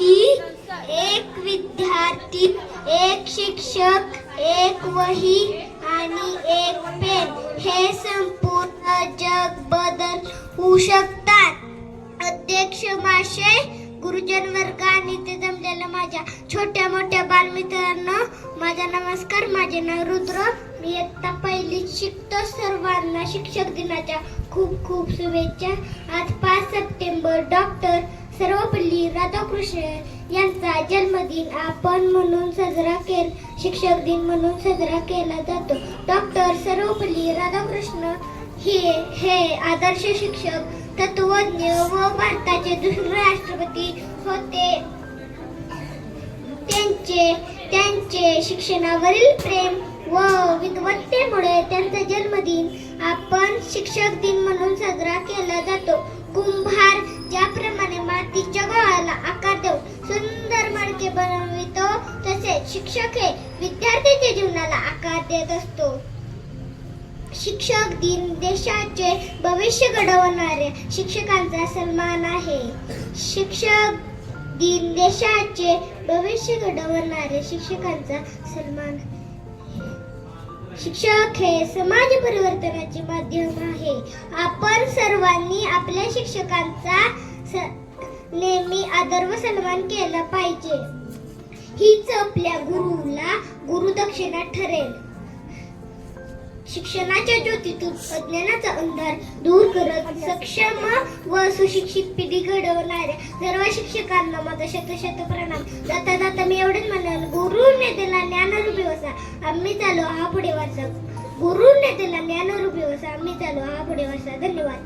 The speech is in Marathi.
की एक विद्यार्थी एक शिक्षक एक वही आणि एक पेन हे संपूर्ण जग बदल होऊ शकतात. अध्यक्ष माशे गुरुजन वर्ग आणि ते जमलेल्या माझ्या छोट्या मोठ्या बालमित्रांनो माझा नमस्कार. माझे नाव रुद्र. मी इयत्ता पहिली शिकतो. सर्वांना शिक्षक दिनाच्या खूप खूप शुभेच्छा. आज सर्वपल्ली राधाकृष्ण यांचा जन्मदिन आपण म्हणून साजरा केल शिक्षक दिन म्हणून साजरा केला जातो. डॉक्टर सर्वपल्ली राधाकृष्ण हे हे आदर्श शिक्षक तत्वज्ञ व भारताचे दुसरे राष्ट्रपती होते. त्यांचे त्यांचे शिक्षणावरील प्रेम व विद्वत्तेमुळे त्यांचा जन्मदिन आपण शिक्षक दिन शिक्षक हे विद्यार्थ्याच्या जीवनाला आकार देत असतो. शिक्षक दिन देशाचे भविष्य घडवणारे शिक्षकांचा सन्मान आहे. शिक्षक दिन देशाचे भविष्य घडवणारे शिक्षकांचा सन्मान शिक्षक हे समाज परिवर्तनाचे माध्यम आहे. आपण सर्वांनी आपल्या शिक्षकांचा नेहमी आदर व सन्मान केला पाहिजे. हीच आपल्या गुरुला गुरुदक्षिणा ठरेल. शिक्षणाच्या ज्योतीतून अज्ञानाचा अंधार दूर करत सक्षम व सुशिक्षित पिढी घडवणाऱ्या सर्व शिक्षकांना माझा शत शत प्रणाम. जाता जाता मी एवढेच म्हणाल गुरुने दिला ज्ञानरूपी वसा आम्ही चालू हा पुढे वाचा. गुरुने दिला ज्ञानरूपी वसा आम्ही चालू हा पुढे वाचा. धन्यवाद.